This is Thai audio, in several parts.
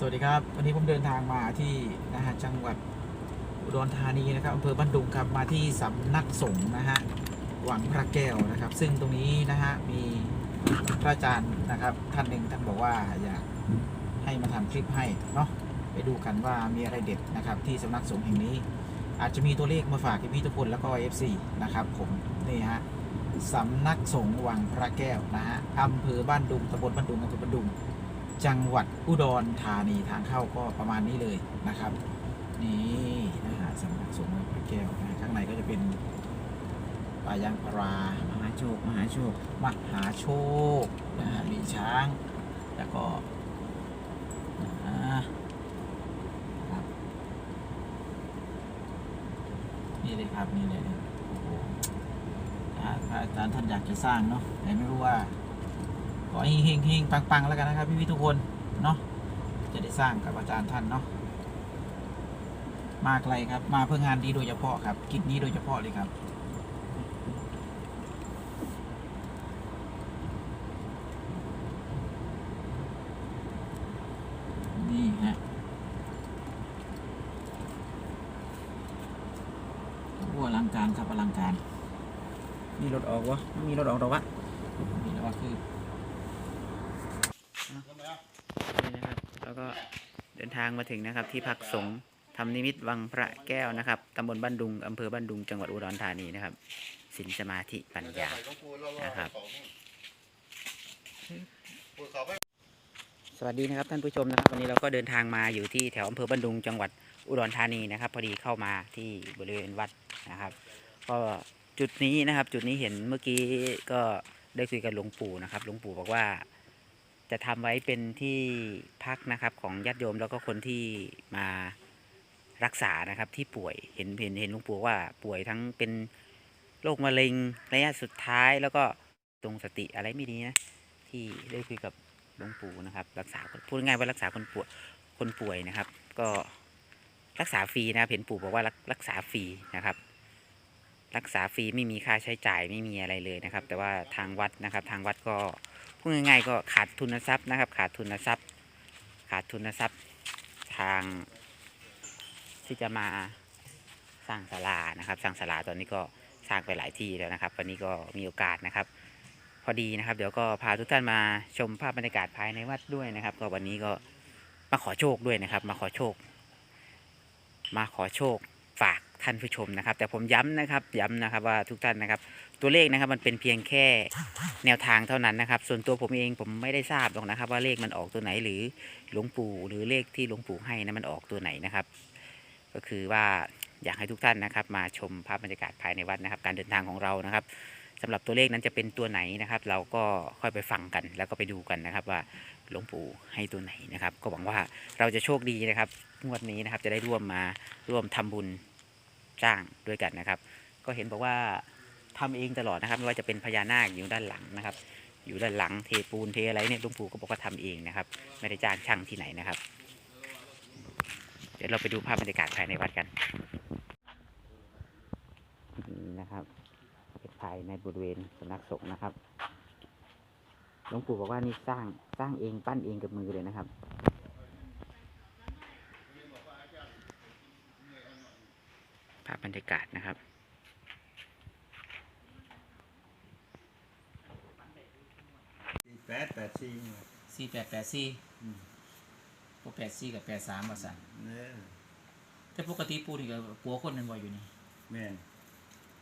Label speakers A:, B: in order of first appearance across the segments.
A: สวัสดีครับ วันนี้ผมเดินทางมาที่นะฮะจังหวัดอุดรธานีนะครับอำเภอบ้านดุงครับมาที่สำนักสงฆ์นะฮะวังพระแก้วนะครับ ซึ่งตรงนี้นะฮะมีพระอาจารย์นะครับ ท่านหนึ่งท่านบอกว่าอยากให้มาทำคลิปให้เนาะไปดูกันว่ามีอะไรเด็ดนะครับ ที่สำนักสงฆ์แห่งนี้ อาจจะมีตัวเลขมาฝากพี่ๆทุกคนแล้วก็ FC นะครับ ผมนี่ฮะสำนักสงฆ์วังพระแก้วนะฮะอำเภอบ้านดุงตำบลบ้านดุงอำเภอบ้านดุง จังหวัดอุดรธานีทางเข้าก็ประมาณนี้เลยนะครับ นี่นะฮะสำนักสงฆ์พระแก้วนะข้างในก็จะเป็นป่ายางพารามหาโชคมหาโชคมหาโชคนะฮะมีช้าง แล้วก็อ่าครับนี่เลยครับนี่เลยโอ้โหอ่าพระอาจารย์ท่านอยากจะสร้างเนาะแต่ไม่รู้ว่า อให้เฮงเฮงปังปังๆแล้วกันนะครับพี่พี่ๆทุกคนเนาะจะได้สร้างกับอาจารย์ท่านเนาะมาไกลครับ มาเพื่องานนี้โดยเฉพาะครับ กิจนี้โดยเฉพาะเลยครับนี่ฮะโอ้อลังการครับอลังการ มีรถออกวะไม่มีรถออกหรอวะมีแล้ววะคือ
B: นี่นะครับ แล้วก็เดินทางมาถึงนะครับ ที่พักสงฆ์ธรรมนิมิตวังพระแก้วนะครับตำบลบ้านดุงอำเภอบ้านดุงจังหวัดอุดรธานีนะครับสินสมาธิปัญญานะครับสวัสดีนะครับท่านผู้ชมนะครับ วันนี้เราก็เดินทางมาอยู่ที่แถวอำเภอบ้านดุงจังหวัดอุดรธานีนะครับ พอดีเข้ามาที่บริเวณวัดนะครับ ก็จุดนี้นะครับ จุดนี้เห็นเมื่อกี้ก็ได้คุยกับหลวงปู่นะครับหลวงปู่บอกว่า จะทำไว้เป็นที่พักนะครับของญาติโยมแล้วก็คนที่มารักษานะครับที่ป่วยเห็นเห็นเห็นหลวงปู่ว่าป่วยทั้งเป็นโรคมะเร็งระยะสุดท้ายแล้วก็ตรงสติอะไรไม่ดีนะที่ได้คุยกับหลวงปู่นะครับ รักษาพูดง่ายๆว่ารักษาคนป่วยคนป่วยนะครับ ก็รักษาฟรีนะครับเห็นปู่บอกว่ารักษาฟรีนะครับ รักษาฟรีไม่มีค่าใช้จ่ายไม่มีอะไรเลยนะครับ แต่ว่าทางวัดนะครับ ทางวัดก็พูดง่ายๆก็ขาดทุนทรัพย์นะครับ ขาดทุนทรัพย์ ขาดทุนทรัพย์ทางที่จะมาสร้างศาลานะครับ สร้างศาลาตอนนี้ก็สร้างไปหลายที่แล้วนะครับ วันนี้ก็มีโอกาสนะครับ พอดีนะครับ เดี๋ยวก็พาทุกท่านมาชมภาพบรรยากาศภายในวัดด้วยนะครับ ก็วันนี้ก็มาขอโชคด้วยนะครับ มาขอโชค มาขอโชคฝากานผู้ชมนะครับ แต่ผมย้ำนะครับย้ำนะครับว่าทุกท่านนะครับ ตัวเลขนะครับมันเป็นเพียงแค่แนวทางเท่านั้นนะครับ ส่วนตัวผมเองผมไม่ได้ทราบหรอกนะครับ ว่าเลขมันออกตัวไหนหรือหลวงปู่หรือเลขที่หลวงปู่ให้นะมันออกตัวไหนนะครับ ก็คือว่าอยากให้ทุกท่านนะครับ มาชมภาพบรรยากาศภายในวัดนะครับ การเดินทางของเรานะครับสำหรับตัวเลขนั้นจะเป็นตัวไหนนะครับ เราก็ค่อยไปฟังกัน แล้วก็ไปดูกันนะครับว่าหลวงปู่ให้ตัวไหนนะครับ ก็หวังว่าเราจะโชคดีนะครับงวดนี้นะครับจะได้ร่วมมาร่วมทำบุญ จ้างด้วยกันนะครับ ก็เห็นบอกว่าทำเองตลอดนะครับไม่ว่าจะเป็นพญานาคอยู่ด้านหลังนะครับ อยู่ด้านหลังเทปูนเทอะไรเนี่ยหลุงปู่ก็บอกว่าทำเองนะครับ ไม่ได้จ้างช่างที่ไหนนะครับ เดี๋ยวเราไปดูภาพบรรยากาศภายในวัดกันนี่นะครับเป็นภายในบริเวณสำนักสงฆ์นะครับหลวงปู่บอกว่านี่สร้างสร้างเองปั้นเองกับมือเลยนะครับ ภาพ บรรยากาศนะครับ
C: สี่แปดแปดสี่
A: สี่แปดแปดสี่พวกแปดสี่กับแปดสามมาสั่น
C: เนี่ย
A: แต่ปกติปูนี่ก็ปัวคนนั่นบ่อยู่นี่
C: แม่น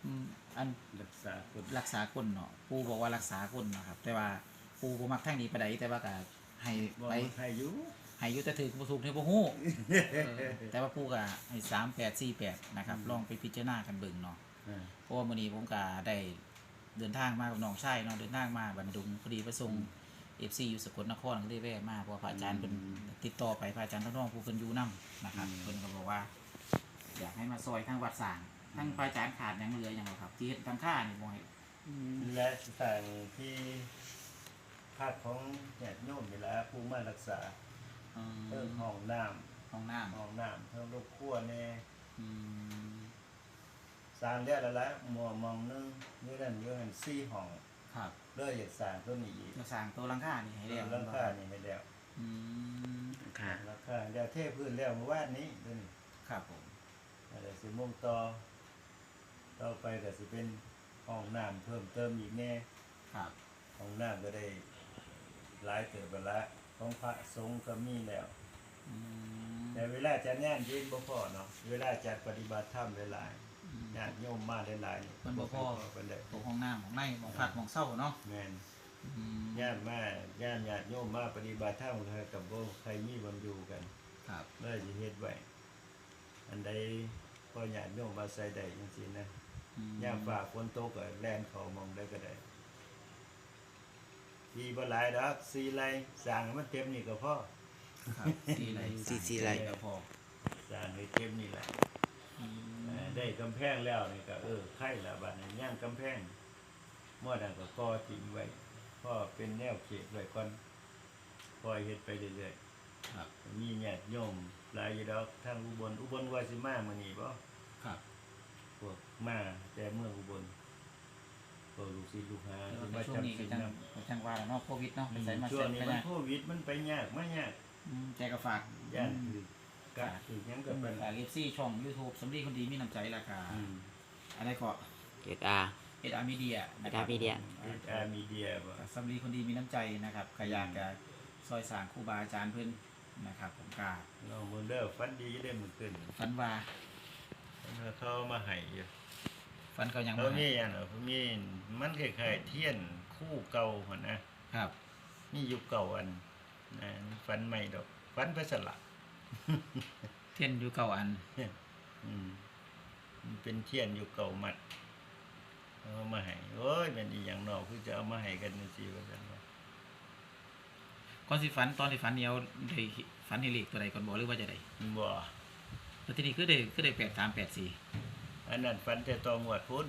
A: อืมอัน
C: รักษาคน
A: รักษาคนเนาะปูบอกว่ารักษาคนเนาะครับ แต่ว่าปูบ่มักทางนี้ปานใดแต่ว่าก็ให้
C: บ่
A: ไป
C: ให้อยู่
A: ให้อยู่แต่ถือบ่ถูกในบ่ฮู้เออแต่ว่าปูก็ให้สามแปดสี่แปดนะครับลองไปพิจารณากันเบิ่งเนาะ
C: เออ
A: เพราะว่ามื้อนี้ผมก็ได้เดินทางมากับน้องชายเนาะเดินทางมาบันดุงพอดีไปส่ง FC อยู่สกลนครก็เลยแวะมาเพราะว่าพระอาจารย์เพิ่นติดต่อไปพระอาจารย์ท่านรองผู้เพิ่นอยู่นํนะครับเพิ่นก็บอกว่า อยากให้มาซอยทางวัดสร้างทางพระอาจารย์ขาดหยังเหลือหยังบ่ครับ ที่เฮ็ดทางค่านี่บ่ให้
C: และสั่งที่ภาคของญาติโยมเวลาผู้มารักษา
A: อืม
C: เรื่องห้องน้
A: ห้องน้ำำ
C: ห้องน้ำเพิ่มลูกครัวแน่
A: อืม
C: สร้างได้แล้วละหมัวมองนึงนี่นั่นอยู่นั่นสี่ห้อง
A: ครับ
C: เลยอยากสร้างตัวนี้อีก
A: จะสร้างตัวหลังคานี่ให้
C: เรื่
A: แล้
C: อ
A: ว
C: งราคานี่ไม่แล้ว
A: อืม
B: ค่ะ
C: ราคาจะเทพื้นแล้วเมื่อวานนี้เดี๋ยวนี้
A: ครับผม
C: อะไรสิมุ่งต่อต่อไปก็สิเป็นห้องน้ำเพิ่มเติมอีกแน่
A: ครับ
C: ห้องน้ำก็ได้หลายเกิดไปละ ของพระสงฆ์ก็มีแล้ว
A: อืม
C: แต่เวลาจัดงานยืนบ่พอเนาะเวลาจัดปฏิบัติธรรมหลายๆญาติโยมมาหลายๆ
A: มันบ่พอ
C: ปานใด
A: ตรงห้องน้ำของในหมองพักหมองเศร้าเนาะ
C: แม่น
A: อืม
C: ญาติมาญาติญาติโยมมาปฏิบัติธรรมกับบ่ใครมีบำอยู่กัน
A: ครับ
C: เลยสิเฮ็ดไว้ อันใดพอญาติโยมมาใส่ได้จังซี่นะ
A: อืม
C: ยามฝ่าฝนตกก็แล่นเข้ามองได้ก็ได้ ทีบ่หลายดอกสี่ไร่สร้างให้มันเต็มนี่ก็พอ
A: ครับสี่ไร
B: สี่สี่ไร่
A: ก็พอ
C: สร้างให้เต็มนี่แหละ
A: อืม
C: เอ่อได้กำแพงแล้วนี่ก็เออไข่ละบัดนี้ย่างกำแพงมื่อนั้นก็ก่อทิ้งไว้พ่อเป็นแนวเขตไว้ก่อนปล่อยเฮ็ดไปเรื่อย
A: ครับ
C: ๆมีญาติโยมหลายอยู่ดอกทางอุบลอุบลว่าสิมามื้อนี้บ่
A: ครับ
C: พวกมาแต่เมืองอุบลพวกลูก ศิษย์ลูกหา
A: แต่
C: ที่
A: ว่า
C: มา
A: ช่วง
C: จำ
A: นี้ก็
C: ศีล
A: จัง
C: นำ
A: ก็จังว่าแล้วเนาะโควิดเนาะไปใส่มา
C: ช่ว
A: ใส่
C: งนี้
A: ไป
C: มัน
A: นะ
C: โควิดมันไปยากมายาก
A: อืมแจกกระฝาก
C: ย่านถือกะถือหยังก็
A: ก็
C: เป็
A: เป็นนฝากเอฟซีช่อง YouTube สำลีคนดีมีน้ำใจราคา
C: อืม
A: อะไรก็
B: เกตอา
A: เอ็ดอาร์มีเดีย
B: Ed Art Media
C: อามีเดียบ่
A: สำลีคนดีมีน้ำใจนะครับขยากกับซอยสร้างครูบาอาจารย์เพื่อนนะครับผมกล้า
C: น้องบุญเด้อฝันดีได้มื้อขึ้น
A: ฝันว่า
C: เขาเอามาให้อยู่
A: ฝันเขายัง
C: เขา
A: บ่
C: มี
A: ให้
C: อันเหรอเขามีมันคล้ายๆเทียนคู่เก่าหั่นนะครับมียุคเก่าอันนะฝันใหม่ดอกฝันไปสละ
A: เทียนอยู่เก่าอัน
C: อืมมันเป็นเทียนยุคเก่ามัดเอามาให้โอ้ยเป็นอีหยังเนอกคือจะเอามาให้กันจังซี่ว่าซั่นว่า
A: ก่อนสิฝันตอนที่ฝันเดียวได้ฝันเฮลิกตัวใดก่อนบอกหรือว่าจะได้
C: บ่
A: แล้วทีนี้คือได้คือได้แปดสามแปดสี่
C: อันนั้นฝันแต่ตองวดพุ่น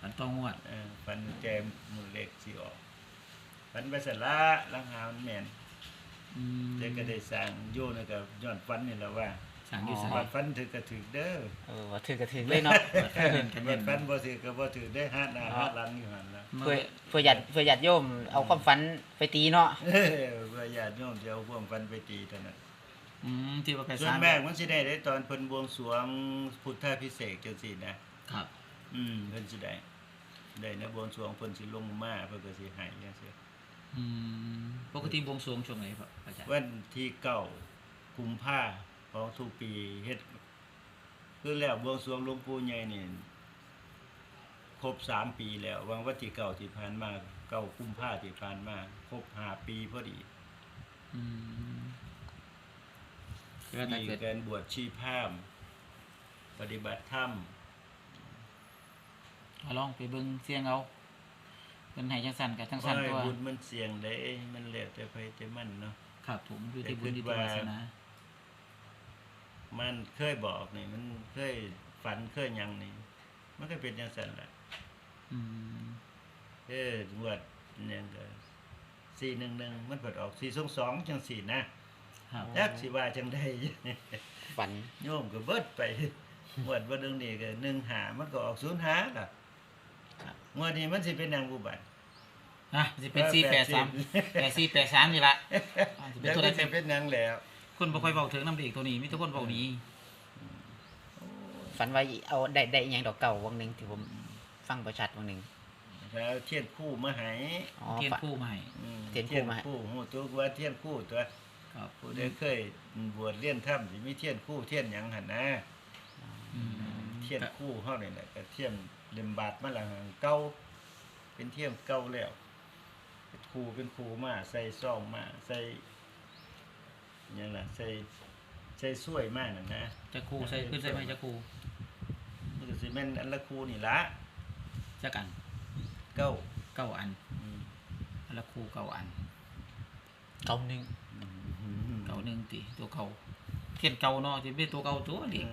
A: ฝันต้องงวด
C: เออฝันแจมมือเล็กสิออกฝันไปสละลังหามันแม่น
A: อืม
C: แต่ก็ได้สร้างอยู่นะก็ย้อนฝันนี่แหละว่า
A: สั่งอยู่
B: อ๋
A: สั่
B: อ
A: ง
C: บัดฝันถึกก็ถึกเด้อ
B: เออว่าถือกระถึงเลยเนาะ
C: บัดฝันบ่ถึกก็บ่ถึกได้อหาหน้าหาหลังอยู่หั่นล่ะ
B: เพื่อเพื่อหยัดเพื่อหยัดโยมเอาความฝันไปตีเนาะ
C: เออว่าญาติโยมจะเอาพวกฝันไปตีเท่านั้น
A: อืมที่ว่าไป
C: ส่ว
A: สานม
C: แม่มันสิได้ได้ตอนเพิ่นบวงสรวงพุทธพิเศษกจังซี่นะครับ อืมเพิ่นสิได้ได้นะบวงสรวงเพิ่นสิลงมาเพิ่นก็สิให้จังซี่
A: อืมปกติบวงสรวงช่วงไหนครับอาจารย์
C: วันที่เก้ากุมภาของทุกปีเฮ็ดคือแล้วบวงสรวงหลวงปู่ใหญ่นี่ครบสามปีแล้ววังวันที่เก้าที่ผ่านมาเก้ากุมภาที่ผ่านมาครบห้าปีพอดี
A: อืม แล้วถ้า
C: มี
A: เกิด
C: การบวชชีพราหมณ์ปฏิบัติธรรม
A: เอาลองไปเบิ่งเสียงเอาเป็นให้จังสั่นกับจังสั่น
C: โอ้ย
A: ตัว
C: บุญมันเสี่ยงได้มันแล้วแต่ไปแต่มันเนาะ
A: ครับ ผมอยู่ที่
C: แต่
A: บุญ
C: คิ
A: ที่
C: ด
A: วา
C: ว่า
A: สนา
C: มันเคยบอกนี่ มันเคยฝันเคยหยังนี่ มันก็เป็นจังซั่นแหละ
A: อืม
C: เออบวชเนี่ยก็411มันเปิดออก422จังซี่นะ ครับจักสิว่าจังได๋
B: ฝัน
C: โยมก็เบิดไปงวดบ่นึงนี่ก็15มันก็ออก05ล่ะงวดนี้มันสิเป็นหยังบุบัติ
A: นะสิเป็นสี่แปดสามแปดสี่แปดสามนี่ละอ่าสิเป็น
C: แล้ว
A: ตัว
C: ก็
A: ใด
C: สิ
A: เป็น
C: เป็นหยังแล้ว
A: คนบ่ค่อยเว้าถึงน้ำเด็กตัวนี้มีแต่คนเว้าหนี้
B: ฝันว่าเอาได้ได้อหยังดอกเก่าวังหนึ่งที่ผมฟังประชัดวังหนึ่ง
C: แล้วเทียนคู่มาให้
B: อ๋อ
A: เทียน
B: ฝัน
A: คู่มาให้
C: อืม
B: เทียนคู่มาให้
C: เทียนคู่ฮู้ตัวว่าเทียนคู่ตัว
A: ครับ
C: ผู้ใดเคยบวชเรียนถ้ำสิมีเทียนคู่เทียนหยังหั่นนะ
A: อืม
C: เทียนคู่เฮานี่แหละก็เทียนเล่มบาทมาและเก่าเป็นเทียมเก่าแล้วเป็นคู่เป็นคู่มาใส่ซองมาใส่หยังล่ะใส่ใส่ถ้วยมานั่นนะ
A: จะคู่ใส่ขึ้นใส่ไหมจะคู่
C: มันก็สิแม่นอันละคู่นี่ละ
A: จะกัน
C: เก้า
A: เก้าอัน
C: อืม
A: อันละคู่เก้าอัน
B: เก่าหนึ่ง
A: เก้าหนึ่งตีตัวเก่าเทียนเก่าเนาะที่เป็นตัวเก่าตัว
C: เด็
A: ก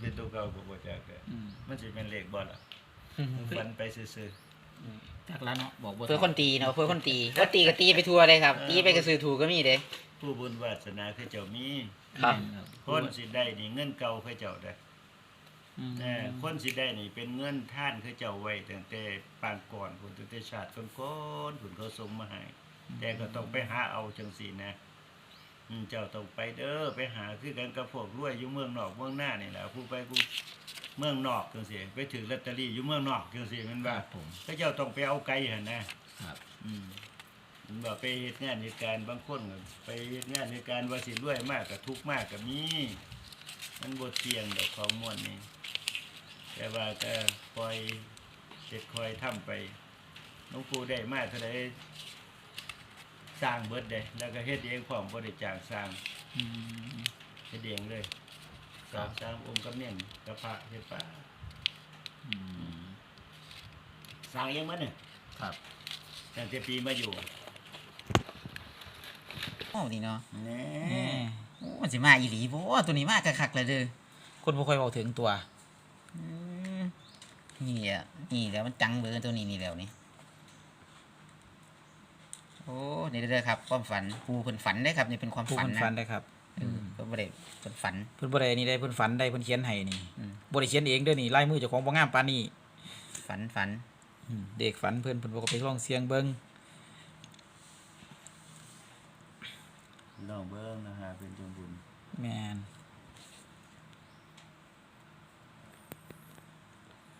C: เป็นตัวเก่าก็บ่จักอะ
A: อืม
C: มันสิเป็นเลขบ่ล่ะฟันไปซื่อ
A: จากแล้วเนาะบอกบ่
B: เพื่อคนตีเนาะเพื่อคนตีคนตีก็ตีไปทั่วเลยครับ ตีไปกระสือถูกก็มีเด้
C: ผู้บุญวาสนาคือเจ้ามี
B: ครับ
C: คนสิได้นี่เงินเก่าคือเจ้าได้คนสิได้นี่เป็นเงินท่านคือเจ้าไว้ตั้งแต่ปางก่อนพุ่นตั้งแต่ชาติก่อนๆพุ่นเขาส่งมาให้แต่ก็ต้องไปหาเอาจังซี่นะ อืมเจ้าต้องไปเด้อไปหาคือกันกับพวกรวยอยู่เมืองนอกเมืองหน้านี่แหละผู้ไปกูเมืองนอกจังซี่ไปถือลอตเตอรี่อยู่เมืองนอกจังซี่แมันว่า
A: ผม
C: ก็เจ้าต้องไปเอาไกลหั่นนะครับ อืมมันว่าไปเฮ็ดงานเหตุการณ์บางคนก็ไปเฮ็ดงานเหตุการณ์ว่าสิรวยมากก็ทุกข์มากก็มีมันบ่เที่ยงดอกของม่วนนี่แต่ว่าก็คอยเฮ็ดคอยทำไปหลวงปู่ได้มาเท่าใด สร้างเบิดเด้แล้วก็เฮ็ดเองพร้อมบ่ได้จ้างสร้าง
A: อืม
C: เฮ็ดเองเลยสองสามองค์กับเน่นกับพระเฮ็ดป่า
A: อืม
C: สร้างเองหมันเนี่ย
A: ครับ
C: ตั้งแต่ปีมาอยู่
B: โอ้นี่เนาะ
C: แหน่
B: แหม่โอ้มันสิมาอีหลีบ่ตัวนี้มาคักๆเลยเด้อ
A: คนบ่ค่อยเว้าถึงตัว
B: อืมนี่อะนี่แล้วมันจังเบอร์ตัวนี้นี่แล้วนี่ โอ้นี่เด้อครับความฝันปูเพิ่นฝันได้ครับนี่เป็นความ
A: ผู้
B: ฝัน
A: เพิ่น
B: นะ
A: ฝันได้ครับ
B: เออเพิ่นบ่ได้เพิ่นฝัน
A: เพิ่นบ่ได้นี่ได้เพิ่นฝันได้เพิ่นเขียนให้นี่
B: อืม
A: บ่ได้เขียนเองเด้อนี่ลายมือเจ้าของบ่งามปานนี้
B: ฝันฝัน
A: อืมเด็กฝันเพิ่นเพิ่นบ่ก็ไปลองเสียงเบิ่ง
C: ลองเบิ่งนะฮะเป็นจงบุญ
A: แม่น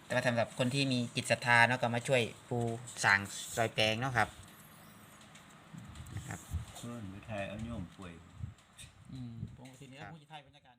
B: แต่ว่าสำหรับคนที่มีจิตศรัทธาเนาะก็มาช่วยปูสร้างซอยแปลงเนาะครับ
C: เพิ่นไปถ่ายเอาโยมป่วย
A: อืมปกติเนี่ยผู้สิถ่ายบรรยากาศ